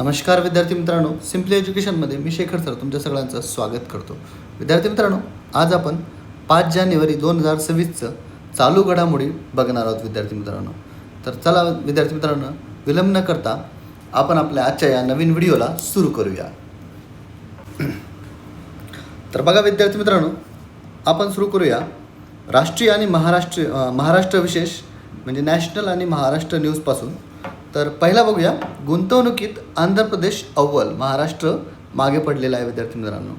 नमस्कार विद्यार्थी मित्रांनो सिम्पली एज्युकेशनमध्ये मी शेखर सर तुमच्या सगळ्यांचं स्वागत करतो. विद्यार्थी मित्रांनो आज आपण पाच जानेवारी दोन हजार सव्वीसचं चालू घडामोडी बघणार आहोत विद्यार्थी मित्रांनो. तर चला विद्यार्थी मित्रांनो विलंब न करता आपण आपल्या आजच्या या नवीन व्हिडिओला सुरू करूया. तर बघा विद्यार्थी मित्रांनो आपण सुरू करूया. राष्ट्रीय आणि महाराष्ट्र महाराष्ट्र विशेष म्हणजे नॅशनल आणि महाराष्ट्र न्यूजपासून. तर पहिला बघूया. गुंतवणुकीत आंध्र प्रदेश अव्वल महाराष्ट्र मागे पडलेला आहे विद्यार्थी मित्रांनो.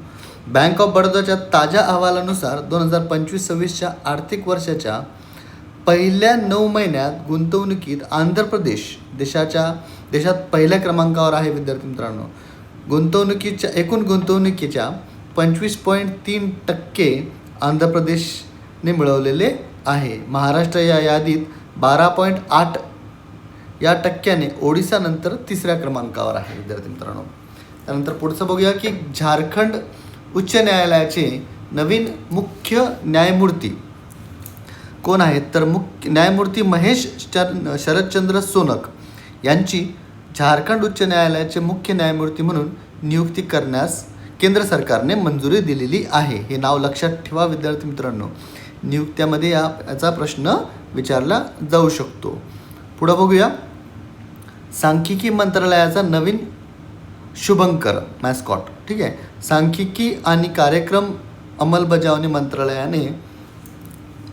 बँक ऑफ बडोदाच्या ताज्या अहवालानुसार दोन हजार पंचवीस सव्वीसच्या आर्थिक वर्षाच्या पहिल्या नऊ महिन्यात गुंतवणुकीत आंध्र प्रदेश देशाच्या देशात पहिल्या क्रमांकावर आहे विद्यार्थी मित्रांनो. गुंतवणुकीच्या एकूण गुंतवणुकीच्या पंचवीस पॉईंट तीन टक्के आंध्र प्रदेशने मिळवलेले आहे. महाराष्ट्र या यादीत बारा पॉईंट आठ या टक्क्याने ओडिसानंतर तिसऱ्या क्रमांकावर आहे विद्यार्थी मित्रांनो. त्यानंतर पुढचं बघूया की झारखंड उच्च न्यायालयाचे नवीन मुख्य न्यायमूर्ती कोण आहेत? तर मुख्य न्यायमूर्ती महेश चर शरदचंद्र सोनक यांची झारखंड उच्च न्यायालयाचे मुख्य न्यायमूर्ती म्हणून नियुक्ती करण्यास केंद्र सरकारने मंजुरी दिलेली आहे. हे नाव लक्षात ठेवा विद्यार्थी मित्रांनो. नियुक्त्यामध्ये या याचा प्रश्न विचारला जाऊ शकतो. पुढं बघूया. सांख्यिकी मंत्रालयाचा नवीन शुभंकर मॅस्कॉट. ठीक आहे? सांख्यिकी आणि कार्यक्रम अंमलबजावणी मंत्रालयाने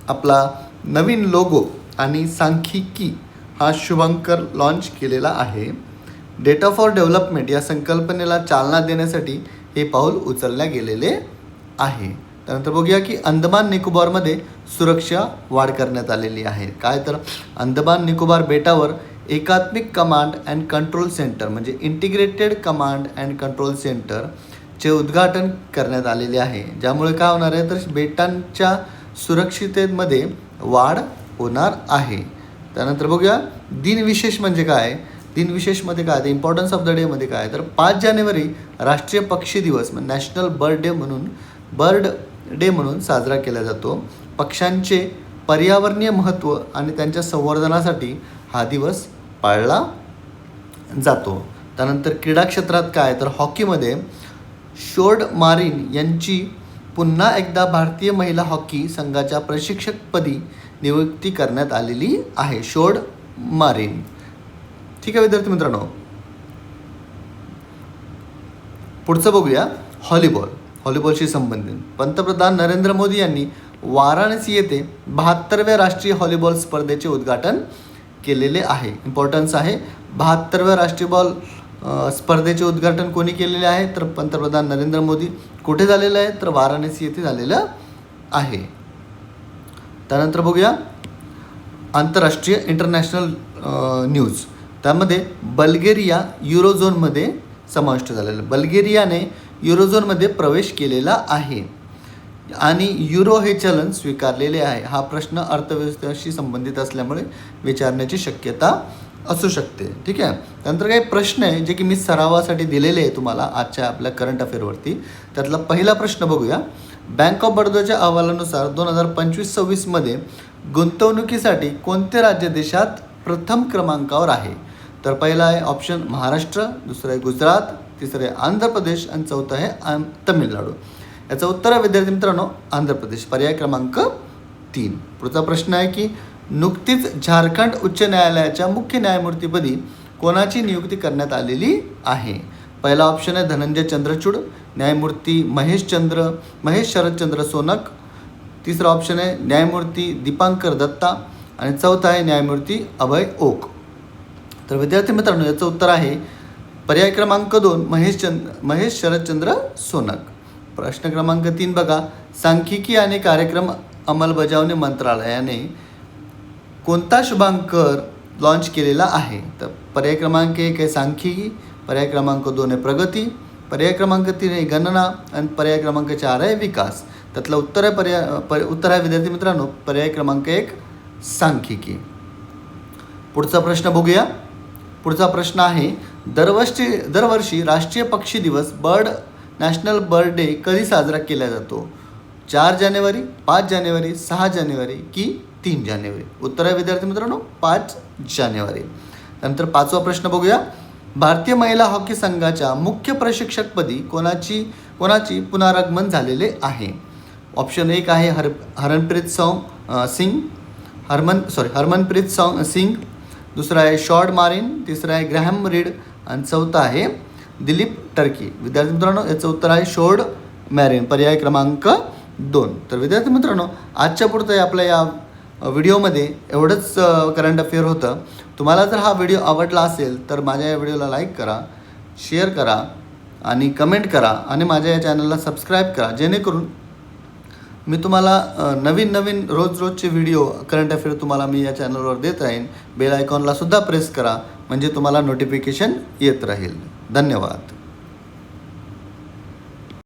आपला नवीन लोगो आणि सांख्यिकी हा शुभंकर लॉन्च केलेला आहे. डेटा फॉर डेव्हलपमेंट या संकल्पनेला चालना देण्यासाठी हे पाऊल उचलल्या गेलेले आहे. त्यानंतर बघूया की अंदमान निकोबारमध्ये सुरक्षा वाढ करण्यात आलेली आहे. काय तर अंदमान निकोबार बेटावर एकात्मिक कमांड अँड कंट्रोल सेंटर म्हणजे इंटिग्रेटेड कमांड अँड कंट्रोल सेंटरचे उद्घाटन करण्यात आलेले आहे. ज्यामुळे काय होणार आहे? तर बेटांच्या सुरक्षिततेमध्ये वाढ होणार आहे. त्यानंतर बघूया दिनविशेष म्हणजे काय? दिनविशेषमध्ये काय? इम्पॉर्टन्स ऑफ द डेमध्ये काय? तर पाच जानेवारी राष्ट्रीय पक्षी दिवस म्हणजे नॅशनल बर्ड डे म्हणून बर्ड डे म्हणून साजरा केला जातो. पक्ष्यांचे पर्यावरणीय महत्त्व आणि त्यांच्या संवर्धनासाठी हा दिवस पाळला जातो. त्यानंतर क्रीडा क्षेत्रात काय? तर हॉकीमध्ये शोर्ड मारिन यांची पुन्हा एकदा भारतीय महिला हॉकी संघाच्या प्रशिक्षकपदी नियुक्ती करण्यात आलेली आहे. शोड मारिन. ठीक आहे विद्यार्थी मित्रांनो. पुढचं बघूया. हॉलीबॉल. हॉलीबॉलशी संबंधित. पंतप्रधान नरेंद्र मोदी यांनी वाराणसी येथे बहात्तरव्या राष्ट्रीय हॉलीबॉल स्पर्धेचे उद्घाटन केलेले आहे. इम्पॉर्टन्स आहे. बहात्तरव्या राष्ट्रीय बॉल स्पर्धेचे उद्घाटन कोणी केलेले आहे? तर पंतप्रधान नरेंद्र मोदी. कुठे झालेलं आहे? तर वाराणसी येथे झालेलं आहे. त्यानंतर बघूया. आंतरराष्ट्रीय इंटरनॅशनल न्यूज त्यामध्ये बल्गेरिया युरोझोनमध्ये समाविष्ट झालेलं. बल्गेरियाने युरोझोनमध्ये प्रवेश केलेला आहे. आणि युरो हे चलन स्वीकारलेले आहे. हा प्रश्न अर्थव्यवस्थेशी संबंधित असल्यामुळे विचारण्याची शक्यता असू शकते. ठीक आहे? त्यानंतर काही प्रश्न आहे जे की मी सरावासाठी दिलेले आहे तुम्हाला आजच्या आपल्या करंट अफेअरवरती त्यातला पहिला प्रश्न बघूया. बँक ऑफ बडोदाच्या अहवालानुसार दोन हजार पंचवीस सव्वीसमध्ये गुंतवणुकीसाठी कोणते राज्य देशात प्रथम क्रमांकावर आहे? तर पहिला आहे ऑप्शन महाराष्ट्र दुसरं आहे गुजरात तिसरं आहे आंध्र प्रदेश आणि चौथं आहे आं तमिळनाडू. याचं उत्तर आहे विद्यार्थी मित्रांनो आंध्र प्रदेश. पर्याय क्रमांक तीन. पुढचा प्रश्न आहे की नुकतीच झारखंड उच्च न्यायालयाच्या मुख्य न्यायमूर्तीपदी कोणाची नियुक्ती करण्यात आलेली आहे? पहिला ऑप्शन आहे धनंजय चंद्रचूड न्यायमूर्ती महेश चंद्र महेश शरदचंद्र सोनक. तिसरा ऑप्शन आहे न्यायमूर्ती दीपांकर दत्ता. आणि चौथा आहे न्यायमूर्ती अभय ओक. तर विद्यार्थी मित्रांनो याचं उत्तर आहे पर्याय क्रमांक दोन महेश चंद महेश शरदचंद्र सोनक. प्रश्न क्रमांक तीन बघा. सांख्यिकी आणि कार्यक्रम अंमलबजावणी मंत्रालयाने कोणता शुभांकर लॉन्च केलेला आहे? तर पर्याय क्रमांक एक आहे सांख्यिकी पर्याय क्रमांक दोन आहे प्रगती पर्याय क्रमांक तीन आहे गणना आणि पर्याय क्रमांक चार आहे विकास. त्यातलं उत्तर आहे पर्याय पर उत्तर आहे विद्यार्थी मित्रांनो पर्याय क्रमांक एक सांख्यिकी. पुढचा प्रश्न बघूया. पुढचा प्रश्न आहे दरवर्षी दरवर्षी राष्ट्रीय पक्षी दिवस बर्ड नॅशनल बर्ड डे कधी साजरा केला जातो? चार जानेवारी पाच जानेवारी सहा जानेवारी की तीन जानेवारी? उत्तर आहे विद्यार्थी मित्रांनो पाच जानेवारी. नंतर पाचवा प्रश्न बघूया. भारतीय महिला हॉकी संघाच्या मुख्य प्रशिक्षकपदी कोणाची कोणाची पुनरागमन झालेले आहे? ऑप्शन एक आहे हर हरनप्रीत सौ सिंग हरमन सॉरी हरमनप्रीत सौ सिंग. दुसरा आहे शॉर्ट मारिन. तिसरा आहे ग्रॅहम रीड आणि चौथा आहे दिलीप टर्की. विद्यार्थी मित्रांनो याचं उत्तर आहे शोर्ड मॅरिन. पर्याय क्रमांक दोन. तर विद्यार्थी मित्रांनो आजच्या पुरतं आपल्या या व्हिडिओमध्ये एवढंच करंट अफेअर होतं. तुम्हाला जर हा व्हिडिओ आवडला असेल तर माझ्या या व्हिडिओला लाईक करा शेअर करा आणि कमेंट करा आणि माझ्या या चॅनलला सबस्क्राईब करा. जेणेकरून मी तुम्हाला नवीन नवीन रोज रोजचे व्हिडिओ करंट अफेअर तुम्हाला मी या चॅनलवर देत राहीन. बेल आयकॉनला सुद्धा प्रेस करा. म्हणजे तुम्हाला नोटिफिकेशन येत राहील. धन्यवाद.